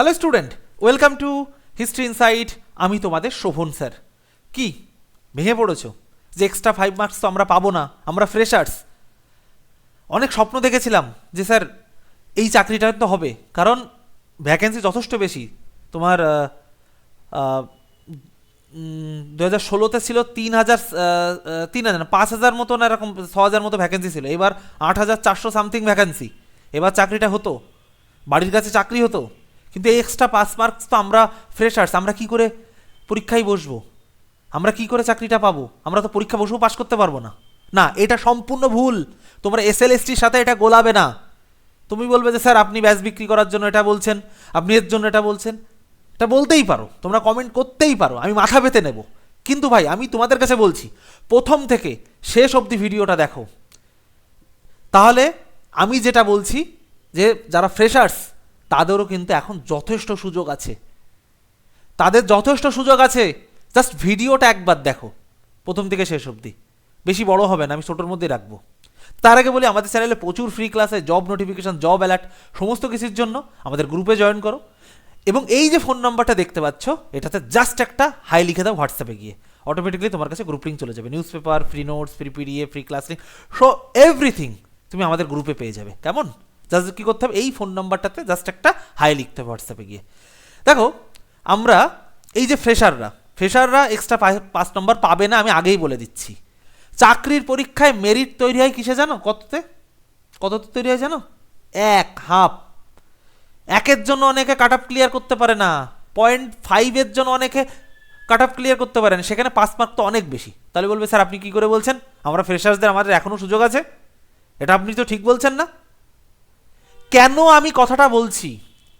Hello student welcome to history insight আমি তোমাদের Sovan, sir. কি? ভেঙে পড়েছো? যে এক্সট্রা ফাইভ মার্কস তো আমরা পাবো না, আমরা ফ্রেশার্স অনেক স্বপ্ন দেখেছিলাম যে, স্যার, এই চাকরিটা তো হবে, কারণ ভ্যাকেন্সি যথেষ্ট বেশি। তোমার দু হাজার ষোলোতে ছিল তিন হাজার তিন হাজার পাঁচ হাজার মতো না এরকম, ছ হাজার মতো ভ্যাকেন্সি ছিল। এবার আট হাজার চারশো সামথিং ভ্যাকেন্সি এবার চাকরিটা হতো। বাড়ির কাছে চাকরি হতো। কিন্তু এই এক্সট্রা পাস মার্কস তো আমরা ফ্রেশার্স আমরা কি করে পরীক্ষায় বসবো? আমরা কি করে চাকরিটা পাবো? আমরা তো পরীক্ষা বসেও পাশ করতে পারব না। না, এটা সম্পূর্ণ ভুল। তোমরা এস এল এসটির সাথে এটা গোলাবে না। তুমি বলবে যে, স্যার, আপনি ব্যাস বিক্রি করার জন্য এটা বলছেন, আপনি এর জন্য এটা বলছেন। এটা বলতেই পারো। তোমরা কমেন্ট করতেই পারো। আমি মাথা পেতে নেব। কিন্তু ভাই, আমি তোমাদের কাছে বলছি, প্রথম থেকে শেষ অবধি ভিডিওটা দেখো। তাহলে আমি যেটা বলছি, যে যারা ফ্রেশার্স তাদেরও কিন্তু এখন যথেষ্ট সুযোগ আছে। তাদের যথেষ্ট সুযোগ আছে। জাস্ট ভিডিওটা একবার দেখো। প্রথম থেকে শেষ অবধি। বেশি বড় হবে না, আমি ছোটোর মধ্যে রাখব। তার আগে বলি, আমাদের চ্যানেলে প্রচুর ফ্রি ক্লাসে জব নোটিফিকেশান জব অ্যালার্ট সমস্ত কিছুর জন্য আমাদের গ্রুপে জয়েন করো। এবং এই যে ফোন নাম্বারটা দেখতে পাচ্ছ, এটাতে জাস্ট একটা হাই লিখে দাও হোয়াটসঅ্যাপে গিয়ে। অটোমেটিকলি তোমার কাছে গ্রুপ লিঙ্ক চলে যাবে। News paper free notes free PDF free class link so everything তুমি আমাদের গ্রুপে পেয়ে যাবে। কেমন? জাস্ট কী করতে হবে? এই ফোন নাম্বারটাতে জাস্ট একটা হাই লিখতে হবে হোয়াটসঅ্যাপে গিয়ে। দেখো, আমরা এই যে ফ্রেশাররা ফ্রেশাররা এক্সট্রা পাঁচ নম্বর পাবে না আমি আগেই বলে দিচ্ছি। চাকরির পরীক্ষায় মেরিট তৈরি হয় কিসে জানো? কততে? কততে তৈরি হয় জানো? এক হাফ একের জন্য অনেকে কাট আপ ক্লিয়ার করতে পারে না। পয়েন্ট ফাইভের জন্য অনেকে কাট আপ ক্লিয়ার করতে পারে না। সেখানে পাস মার্ক তো অনেক বেশি। তাহলে বলবে, স্যার, আপনি কি করে বলছেন? আমরা ফ্রেশার্সদের আমাদের এখনও সুযোগ আছে। এটা আপনি তো ঠিক বলছেন না। কেন আমি কথাটা বলছি?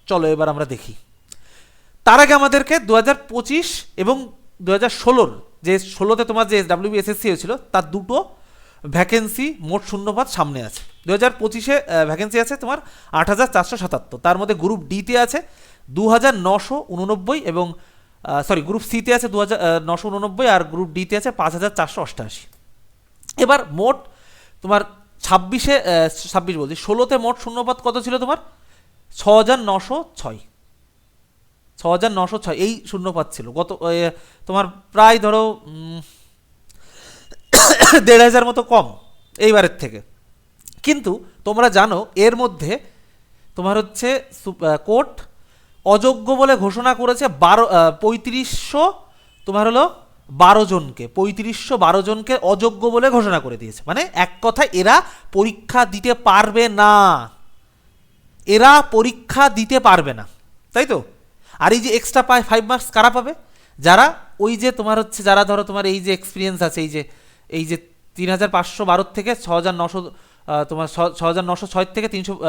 চলো এবার আমরা দেখি। তার আগে আমাদেরকে দু হাজার পঁচিশ এবং দু হাজার ষোলোর যে ষোলোতে তোমার যে ডাব্লিউ এসএসসি হয়েছিল, তার দুটো ভ্যাকেন্সি মোট শূন্যপাত সামনে আছে। দু হাজার পঁচিশে ভ্যাকেন্সি আছে তোমার আট হাজার চারশো সাতাত্তর। তার মধ্যে গ্রুপ ডিতে আছে দু হাজার নশো উননব্বই এবং সরি গ্রুপ সিতে আছে দু হাজার নশো উননব্বই আর গ্রুপ ডিতে আছে পাঁচ হাজার চারশো অষ্টআশি এবার মোট তোমার ছাব্বিশে ছাব্বিশ বলছি, ষোলোতে মোট শূন্যপাত কত ছিল তোমার? ছ হাজার নশো ছয়। ছ হাজার নশো ছয়, এই শূন্যপাত ছিল। গত তোমার প্রায় ধরো দেড় হাজার মতো কম এইবারের থেকে। কিন্তু তোমরা জানো, এর মধ্যে তোমার হচ্ছে কোর্ট অযোগ্য বলে ঘোষণা করেছে বারো পঁয়ত্রিশশো, তোমার হলো বারো জনকে, পঁয়ত্রিশশো বারো জনকে অযোগ্য বলে ঘোষণা করে দিয়েছে। মানে এক কথায় এরা পরীক্ষা দিতে পারবে না। এরা পরীক্ষা দিতে পারবে না। তাই তো? আর এই যে এক্সট্রা পায় ফাইভ মার্কস কারা পাবে? যারা ওই যে তোমার হচ্ছে, যারা ধরো তোমার এই যে এক্সপিরিয়েন্স আছে, এই যে এই যে তিন হাজার পাঁচশো বারোর থেকে ছ হাজার নশো তোমার ছ- হাজার নশো ছয় থেকে তিনশো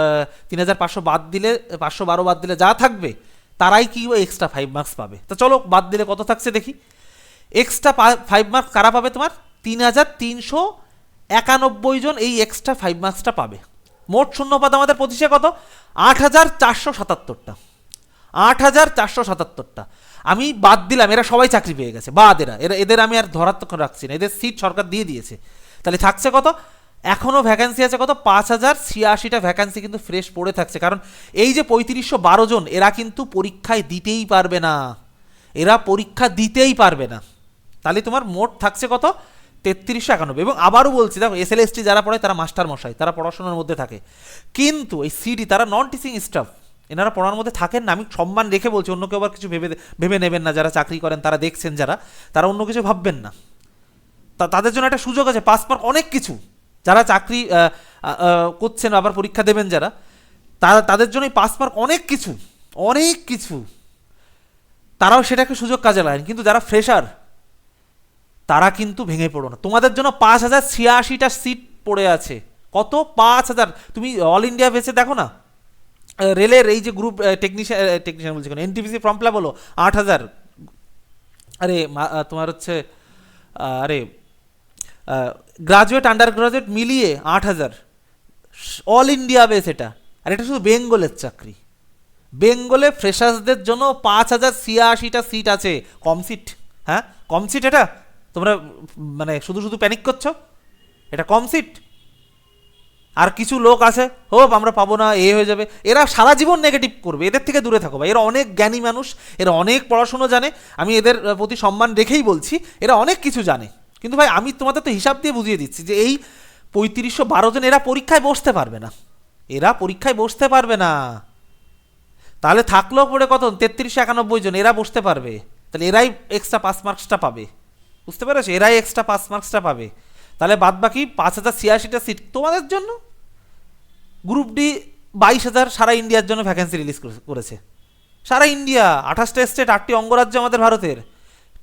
তিন হাজার পাঁচশো বাদ দিলে, পাঁচশো বারো বাদ দিলে যা থাকবে, তারাই কি এক্সট্রা ফাইভ মার্কস পাবে। তা চলো, বাদ দিলে কত থাকছে দেখি। এক্সট্রা ফাইভ মার্কস কারা পাবে তোমার? তিন হাজার তিনশো একানব্বই জন এই এক্সট্রা ফাইভ মার্কসটা পাবে। মোট শূন্যপাত আমাদের পঁচিশে কত? আট হাজার চারশো সাতাত্তরটা। আট হাজার চারশো সাতাত্তরটা। আমি বাদ দিলাম, এরা সবাই চাকরি পেয়ে গেছে। বাদ এরা। এরা, এদের আমি আর ধরাত্মক রাখছি না। এদের সিট সরকার দিয়ে দিয়েছে। তাহলে থাকছে কত? এখনও ভ্যাকান্সি আছে কত? পাঁচ হাজার ছিয়াশিটা ভ্যাকান্সি কিন্তু ফ্রেশ পড়ে থাকছে। কারণ এই যে পঁয়ত্রিশশো বারো জন, এরা কিন্তু পরীক্ষায় দিতেই পারবে না। এরা পরীক্ষা দিতেই পারবে না। তাহলে তোমার মোট থাকছে কত? তেত্রিশশো একানব্বই। এবং আবারও বলছি, দেখো এস এল এস টি যারা পড়ে তারা মাস্টার মশাই, তারা পড়াশোনার মধ্যে থাকে। কিন্তু এই সিডি তারা নন টিচিং স্টাফ এনারা পড়ার মধ্যে থাকেন না। আমি সম্মান রেখে বলছি, অন্য কেউ আবার কিছু ভেবে ভেবে নেবেন না, যারা চাকরি করেন, তারা দেখছেন যারা, তারা অন্য কিছু ভাববেন না। তা তাদের জন্য একটা সুযোগ আছে পাস মার্ক অনেক কিছু। যারা চাকরি করছেন আবার পরীক্ষা দেবেন যারা, তারা তাদের জন্য এই পাস মার্ক অনেক কিছু অনেক কিছু। তারাও সেটাকে সুযোগ কাজে লাগান। কিন্তু যারা ফ্রেশার তারা কিন্তু ভেঙে পড়ো না। তোমাদের জন্য পাঁচ হাজার ছিয়াশিটা সিট পড়ে আছে। কত? পাঁচ হাজার। তুমি অল ইন্ডিয়া বেসে দেখো না? রেলের এই যে গ্রুপ টেকনিশিয়ান টেকনিশিয়ান বলছি এনটিপিসি ফর্ম ফিল বলো, আট হাজার। আরে তোমার হচ্ছে আরে গ্রাজুয়েট আন্ডার গ্রাজুয়েট মিলিয়ে আট হাজার। অল ইন্ডিয়া বেস এটা। আর এটা শুধু বেঙ্গলের চাকরি। বেঙ্গলে ফ্রেশার্সদের জন্য পাঁচ হাজার ছিয়াশিটা সিট আছে। কম সিট হ্যাঁ? কম সিট এটা? তোমরা মানে শুধু শুধু প্যানিক করছ? এটা কম সিট আর কিছু লোক আছে, হোপ আমরা পাবো না, এ হয়ে যাবে। এরা সারা জীবন নেগেটিভ করবে, এদের থেকে দূরে থাকো ভাই। এরা অনেক জ্ঞানী মানুষ, এরা অনেক পড়াশুনো জানে। আমি এদের প্রতি সম্মান রেখেই বলছি, এরা অনেক কিছু জানে। কিন্তু ভাই, আমি তোমাদের তো হিসাব দিয়ে বুঝিয়ে দিচ্ছি যে এই পঁয়ত্রিশশো বারো জন এরা পরীক্ষায় বসতে পারবে না। এরা পরীক্ষায় বসতে পারবে না। তাহলে থাকলেও পড়ে কত? তেত্রিশশো একানব্বই জন এরা বসতে পারবে। তাহলে এরাই এক্সট্রা পাস মার্কসটা পাবে। বুঝতে পেরেছ? এরাই এক্সট্রা পাস মার্কসটা পাবে। তাহলে বাদ বাকি পাঁচ হাজার ছিয়াশিটা সিট তোমাদের জন্য? গ্রুপ ডি বাইশ হাজার সারা ইন্ডিয়ার জন্য ভ্যাকেন্সি রিলিজ করেছে সারা ইন্ডিয়া আঠাশটা স্টেট আটটি অঙ্গরাজ্য আমাদের ভারতের।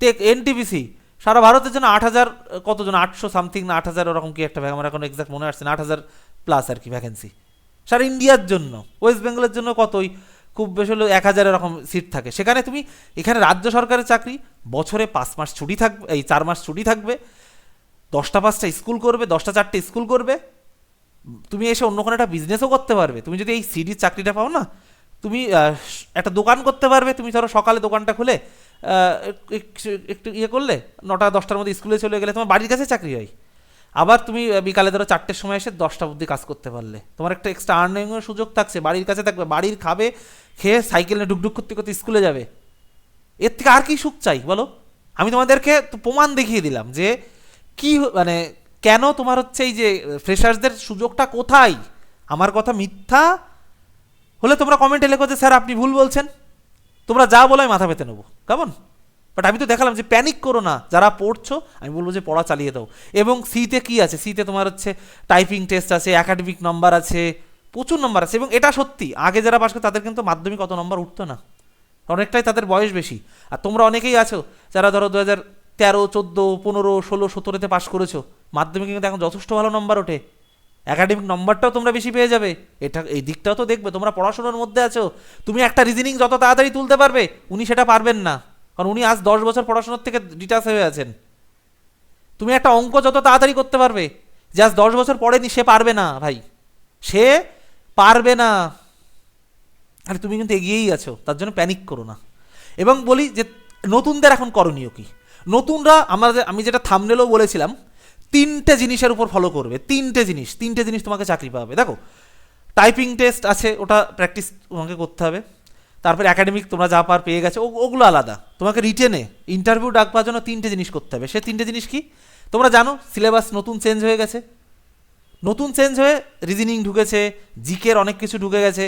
টেক এনটিপিসি সারা ভারতের জন্য আট হাজার কতজন? আটশো সামথিং না আট হাজার ওরকম কি একটা আমার এখন এক্সাক্ট মনে আসছে না আট হাজার প্লাস আর কি ভ্যাকেন্সি সারা ইন্ডিয়ার জন্য ওয়েস্ট বেঙ্গলের জন্য কতই? খুব বেশি হলো এক হাজার এরকম সিট থাকে। সেখানে তুমি, এখানে রাজ্য সরকারের চাকরি, বছরে পাঁচ মাস ছুটি থাকবে এই চার মাস ছুটি থাকবে। দশটা পাঁচটা স্কুল করবে, দশটা চারটে স্কুল করবে। তুমি এসে অন্য কোনো একটা বিজনেসও করতে পারবে। তুমি যদি এই সিডির চাকরিটা পাও না, তুমি একটা দোকান করতে পারবে। তুমি ধরো সকালে দোকানটা খুলে একটু ইয়ে করলে, নটা দশটার মধ্যে স্কুলে চলে গেলে তোমার বাড়ির কাছে চাকরি হয়। আবার তুমি বিকালে ধরো চারটের সময় এসে দশটা অবধি কাজ করতে পারলে। তোমার একটা এক্সট্রা আর্নিংয়ের সুযোগ থাকছে, বাড়ির কাছে থাকবে, বাড়ির খাবে, খেয়ে সাইকেলে ডুকডুক করতে করতে স্কুলে যাবে। এর থেকে আর কি সুখ চাই বলো? আমি তোমাদেরকে প্রমাণ দেখিয়ে দিলাম যে কি মানে কেন তোমার হচ্ছে এই যে ফ্রেশার্সদের সুযোগটা কোথায়? আমার কথা মিথ্যা? হলে তোমরা কমেন্টে লেখো যে, স্যার, আপনি ভুল বলছেন। তোমরা যা বলো মাথা পেতে নেব। কেমন? বাট আমি তো দেখালাম যে প্যানিক করো না। যারা পড়ছো, আমি বলব যে পড়া চালিয়ে দাও। এবং সিতে কি আছে? সিতে তোমার হচ্ছে টাইপিং টেস্ট আছে একাডেমিক নম্বর আছে, প্রচুর নম্বর আছে। এবং এটা সত্যি, আগে যারা পাশ করে তাদের কিন্তু মাধ্যমিক অত নম্বর উঠতো না। অনেকটাই তাদের বয়স বেশি। আর তোমরা অনেকেই আছো যারা ধরো দু হাজার তেরো, চোদ্দ, পনেরো, ষোলো, সতেরোতে পাশ করেছ। মাধ্যমিক কিন্তু এখন যথেষ্ট ভালো নম্বর ওঠে। একাডেমিক নম্বরটাও তোমরা বেশি পেয়ে যাবে। এটা, এই দিকটাও তো দেখবে। তোমরা পড়াশোনার মধ্যে আছো। তুমি একটা রিজনিং যত তাড়াতাড়ি তুলতে পারবে, উনি সেটা পারবেন না। কারণ উনি আজ দশ বছর পড়াশোনার থেকে ডিটাচ হয়ে আছেন। তুমি একটা অঙ্ক যত তাড়াতাড়ি করতে পারবে, যে আজ দশ বছর পড়েনি, সে পারবে না, ভাই। সে পারবে না। আরে, তুমি কিন্তু এগিয়েই আছো, তার জন্য প্যানিক করো না। এবং বলি যে, নতুনদের এখন করণীয় কি? নতুনরা আমাদের আমি যেটা থামনেলেও বলেছিলাম, তিনটে জিনিসের উপর ফলো করবে, তিনটে জিনিস তিনটে জিনিস তোমাকে চাকরি পাবে। দেখো টাইপিং টেস্ট আছে, ওটা প্র্যাকটিস তোমাকে করতে হবে। তারপরে একাডেমিক তোমরা যা পার পেয়ে গেছো ওগুলো আলাদা। তোমাকে রিটেনে ইন্টারভিউ ডাক পাওয়ার জন্য তিনটে জিনিস করতে হবে। সে তিনটে জিনিস কি? তোমরা জানো সিলেবাস নতুন চেঞ্জ হয়ে গেছে। নতুন চেঞ্জ হয়ে রিজনিং ঢুকেছে জিকের অনেক কিছু ঢুকে গেছে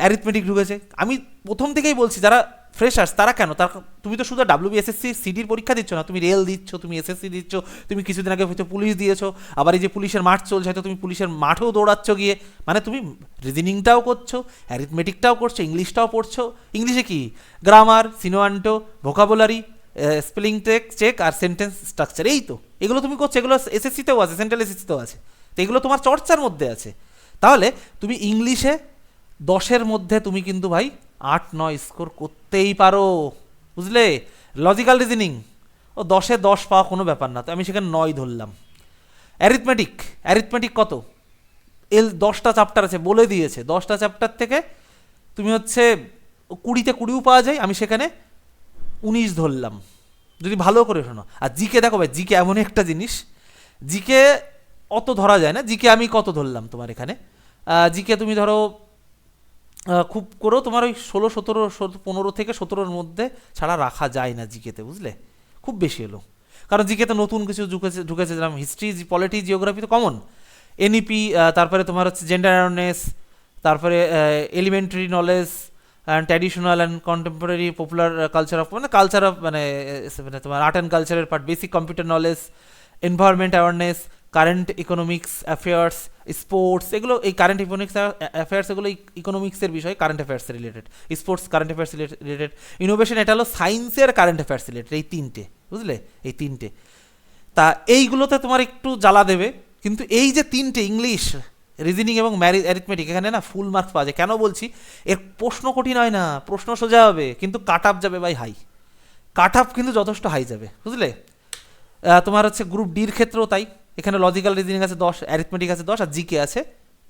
অ্যারিথমেটিক ঢুকেছে। আমি প্রথম থেকেই বলছি, যারা ফ্রেশার্স তারা কেন? তার তুমি তো শুধু ডাব্লিউবিএসএসসি সিডির পরীক্ষা দিচ্ছ না, তুমি রেল দিচ্ছ, তুমি এসএসসি দিচ্ছ, তুমি কিছুদিন আগে হয়তো পুলিশ দিয়েছ, আবার এই যে পুলিশের মাঠ চলছে, হয়তো তুমি পুলিশের মাঠেও দৌড়াচ্ছ গিয়ে। মানে তুমি রিজনিংটাও করছ অ্যারিথমেটিকটাও করছ ইংলিশটাও পড়ছো। ইংলিশে কি? গ্রামার সিনোয়ান্টো ভোকাবুলারি স্পেলিং টেক চেক আর সেন্টেন্স স্ট্রাকচার এই তো। এগুলো তুমি করছ, এগুলো এসএসসিতেও আছে সেন্ট্রাল এসএসসিতেও আছে। তো এগুলো তোমার চর্চার মধ্যে আছে। তাহলে তুমি ইংলিশে দশের মধ্যে তুমি কিন্তু ভাই আট নয় স্কোর করতেই পারো। বুঝলে? লজিক্যাল রিজনিং ও দশে দশ পাওয়া কোনো ব্যাপার না, তো আমি সেখানে নয় ধরলাম। অ্যারিথমেটিক অ্যারিথমেটিক কত? এল দশটা চ্যাপ্টার আছে, বলে দিয়েছে। দশটা চ্যাপ্টার থেকে তুমি হচ্ছে কুড়িতে কুড়িও পাওয়া যায়, আমি সেখানে উনিশ ধরলাম। যদি ভালো করে শোনো। আর জিকে দেখো ভাই, জিকে এমন একটা জিনিস, জিকে অত ধরা যায় না, জিকে আমি কত ধরলাম তোমার এখানে? জিকে তুমি ধরো খুব করেও তোমার ওই ষোলো, সতেরো পনেরো থেকে সতেরোর মধ্যে ছাড়া রাখা যায় না জিকেতে, বুঝলে? খুব বেশি হলো কারণ জিকেতে নতুন কিছু ঢুকেছে ঢুকেছে যেরকম হিস্ট্রি পলিটি জিওগ্রাফি তো কমন এনইপি তারপরে তোমার হচ্ছে জেন্ডার অ্যাওয়ারনেস তারপরে elementary knowledge and traditional and contemporary popular culture of মানে কালচার অফ মানে মানে তোমার আর্ট অ্যান্ড কালচারের part basic computer knowledge environment awareness current economics affairs sports এগুলো এই কারেন্ট ইকোনমিক্স অ্যাফেয়ার্স এগুলো ইকোনমিক্সের বিষয় current affairs related sports current affairs related innovation এটা হলো সায়েন্সের কারেন্ট অ্যাফেয়ার্স রিলেটেড এই তিনটে, বুঝলে? এই তিনটে। তা এইগুলোতে তোমার একটু জ্বালা দেবে, কিন্তু এই যে তিনটে ইংলিশ রিজনিং এবং ম্যারি অ্যারিথমেটিক এখানে না ফুল মার্কস পাওয়া যায়। কেন বলছি? এর প্রশ্ন কঠিন হয় না, প্রশ্ন সোজা হবে, কিন্তু কাট আপ যাবে বাই হাই কাট আপ কিন্তু যথেষ্ট হাই যাবে, বুঝলে? তোমার হচ্ছে গ্রুপ ডির ক্ষেত্রেও তাই। এখানে লজিক্যাল রিজনিং আছে দশ অ্যারিথমেটিক আছে দশ, আর জিকে আছে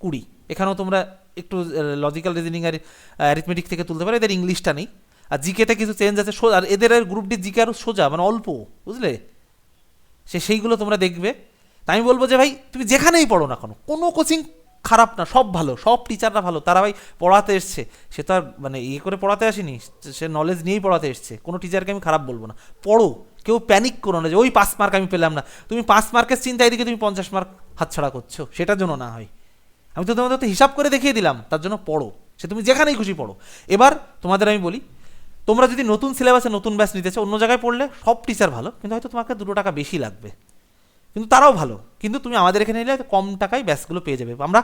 কুড়ি। এখানেও তোমরা একটু লজিক্যাল রিজনিং আর অ্যারিথমেটিক থেকে তুলতে পারো, এদের ইংলিশটা নেই। আর জিকেতে কিছু চেঞ্জ আছে সোজা আর এদের গ্রুপ ডি জিকে আরও সোজা মানে অল্প, বুঝলে? সে, সেইগুলো তোমরা দেখবে। তাই আমি বলব যে ভাই, তুমি যেখানেই পড়ো না কেন, কোনো কোচিং খারাপ না, সব ভালো, সব টিচাররা ভালো, তারা ভাই পড়াতে এসছে। সে তো আর মানে ইয়ে করে পড়াতে আসেনি, সে নলেজ নিয়েই পড়াতে এসছে। কোনো টিচারকে আমি খারাপ বলব না। পড়ো, কেউ প্যানিক করো না যে, ওই পাঁচ মার্ক আমি পেলাম না। তুমি পাঁচ মার্কের চিন্তায় দিকে তুমি পঞ্চাশ মার্ক হাতছাড়া করছ, সেটার জন্য না হয়। আমি তো তোমাদের তো হিসাব করে দেখিয়ে দিলাম, তার জন্য পড়ো। সে তুমি যেখানেই খুশি পড়ো। এবার তোমাদের আমি বলি, তোমরা যদি নতুন সিলেবাসে নতুন ব্যাচ নিতে চাও, অন্য জায়গায় পড়লে সব টিচার ভালো, কিন্তু হয়তো তোমাকে দুটো টাকা বেশি লাগবে। কিন্তু তারাও ভালো। কিন্তু তুমি আমাদের এখানে এলে কম টাকায় ব্যাচগুলো পেয়ে যাবে। আমরা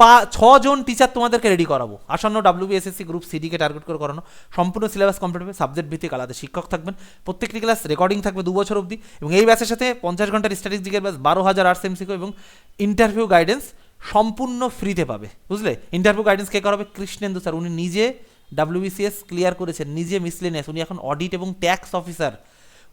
পা, ছজন টিচার তোমাদেরকে রেডি করাবো। আসন্ন ডাব্লিউবিএসএসসি গ্রুপ সিডিকে টার্গেট করে করানো। সম্পূর্ণ সিলেবাস কমপ্লিট হবে। সাবজেক্ট ভিত্তিক আলাদা শিক্ষক থাকবেন। প্রত্যেকটি ক্লাস রেকর্ডিং থাকবে দু বছর অবধি। এবং এই ব্যাচের সাথে পঞ্চাশ ঘণ্টার স্ট্যাটিস্টিকের ব্যাচ বারো হাজার আর্টস এমসিকো এবং ইন্টারভিউ গাইডেন্স সম্পূর্ণ ফ্রিতে পাবে। বুঝলে? ইন্টারভিউ গাইডেন্স কে করাবে কৃষ্ণেন্দু স্যার। উনি নিজে ডাব্লিউবিসিএস ক্লিয়ার করেছেন। নিজে মিসলেনিয়াস উনি এখন অডিট এবং ট্যাক্স অফিসার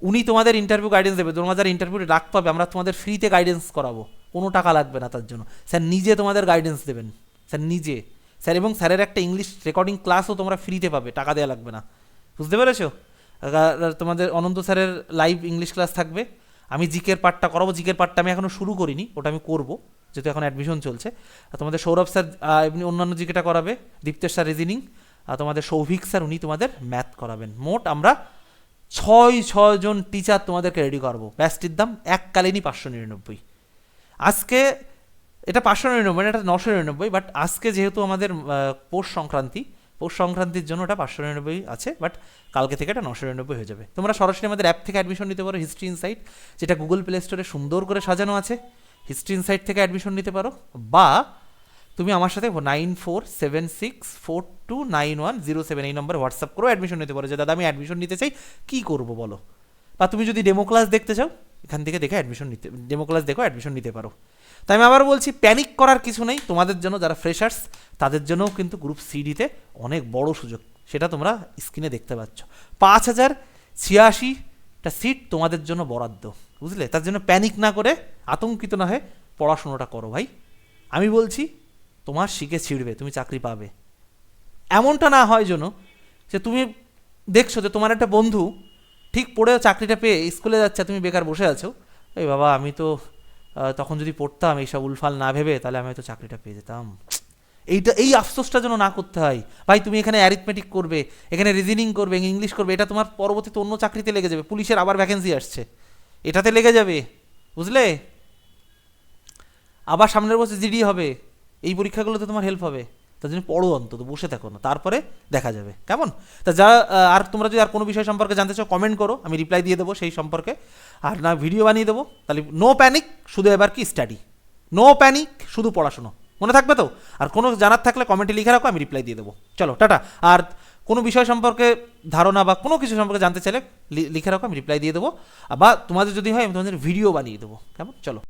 উনি তোমাদের ইন্টারভিউ গাইডেন্স দেবে, তোমাদের ইন্টারভিউ ডাক পাবে, আমরা তোমাদের ফ্রিতে গাইডেন্স করাবো। কোনো টাকা লাগবে না তার জন্য। স্যার, নিজে তোমাদের গাইডেন্স দেবেন। স্যার, নিজে। স্যার, এবং স্যারের একটা ইংলিশ রেকর্ডিং ক্লাসও তোমরা ফ্রিতে পাবে, টাকা দেওয়া লাগবে না। বুঝতে পেরেছ? তোমাদের অনন্ত স্যারের লাইভ ইংলিশ ক্লাস থাকবে। আমি জিকের পার্টটা করাবো জিকের পার্টটা আমি এখনও শুরু করিনি, ওটা আমি করব, যেহেতু এখন অ্যাডমিশন চলছে। তোমাদের সৌরভ স্যার এমনি অন্যান্য জিকেটা করাবে, দীপ্তেশ স্যার রিজনিং আর তোমাদের সৌভিক স্যার, উনি তোমাদের ম্যাথ করাবেন। মোট আমরা ছয় ছয়জন টিচার তোমাদেরকে রেডি করব। ব্যাচটির দাম এককালীনই পাঁচশো নিরানব্বই। আজকে এটা পাঁচশো নিরানব্বই না, এটা নশো নিরানব্বই বাট আজকে যেহেতু আমাদের পৌষ সংক্রান্তি পৌষ সংক্রান্তির জন্য ওটা পাঁচশো নিরানব্বই আছে বাট কালকে থেকে এটা নশো নিরানব্বই হয়ে যাবে। তোমরা সরাসরি আমাদের অ্যাপ থেকে অ্যাডমিশন নিতে পারো হিস্ট্রি ইনসাইট যেটা গুগল প্লে স্টোরে সুন্দর করে সাজানো আছে। হিস্ট্রি ইনসাইট থেকে অ্যাডমিশন নিতে পারো বা তুমি আমার সাথে nine four seven six four two nine one zero seven এই নম্বরে হোয়াটসঅ্যাপ করে অ্যাডমিশন নিতে পারো। যে, দাদা, আমি অ্যাডমিশন নিতে চাই, কী করব বলো? বা তুমি যদি ডেমো ক্লাস দেখতে চাও, এখান থেকে দেখে অ্যাডমিশন নিতে ডেমো ক্লাস দেখো অ্যাডমিশন নিতে পারো। তাই আমি আবার বলছি প্যানিক করার কিছু নেই। তোমাদের জন্য যারা ফ্রেশার্স তাদের জন্যও কিন্তু গ্রুপ সিডিতে অনেক বড় সুযোগ। সেটা তোমরা স্ক্রিনে দেখতে পাচ্ছ। পাঁচ হাজার ছিয়াশিটা সিট তোমাদের জন্য বরাদ্দ, বুঝলে? তার জন্য প্যানিক না করে আতঙ্কিত না হয়ে পড়াশোনাটা করো ভাই। আমি বলছি তোমার শিখে ছিঁড়বে, তুমি চাকরি পাবে। এমনটা না হয় যেন যে তুমি দেখছ যে তোমার একটা বন্ধু ঠিক পড়ে চাকরিটা পেয়ে স্কুলে যাচ্ছে, তুমি বেকার বসে আছো। এই বাবা, আমি তো তখন যদি পড়তাম এইসব উলফাল না ভেবে, তাহলে আমি হয়তো চাকরিটা পেয়ে যেতাম। এইটা, এই আফসোসটা যেন না করতে হয়। ভাই, তুমি এখানে অ্যারিথমেটিক করবে, এখানে রিজনিং করবে ইংলিশ করবে, এটা তোমার পরবর্তীতে অন্য চাকরিতে লেগে যাবে, পুলিশের আবার ভ্যাকেন্সি আসছে। এটাতে লেগে যাবে, বুঝলে? আবার সামনের বছর জিডি হবে। এই পরীক্ষাগুলোতে তোমার হেল্প হবে। তার জন্য পড়ো অন্তত, বসে থাকো না, তারপরে দেখা যাবে। কেমন? তা যা আর তোমরা যদি আর কোনো বিষয় সম্পর্কে জানতে চাও কমেন্ট করো, আমি রিপ্লাই দিয়ে দেবো সেই সম্পর্কে। আর না ভিডিও বানিয়ে দেবো, তাহলে নো প্যানিক শুধু এবার কি স্টাডি নো প্যানিক শুধু পড়াশুনো। মনে থাকবে তো? আর কোনো জানার থাকলে কমেন্টে লিখে রাখো, আমি রিপ্লাই দিয়ে দেবো। চলো, টাটা। আর কোনো বিষয় সম্পর্কে ধারণা বা কোনো কিছু সম্পর্কে জানতে চাইলে লিখে রাখো, আমি রিপ্লাই দিয়ে দেবো। বা তোমাদের যদি হয়, আমি তোমাদের ভিডিও বানিয়ে দেবো। কেমন? চলো।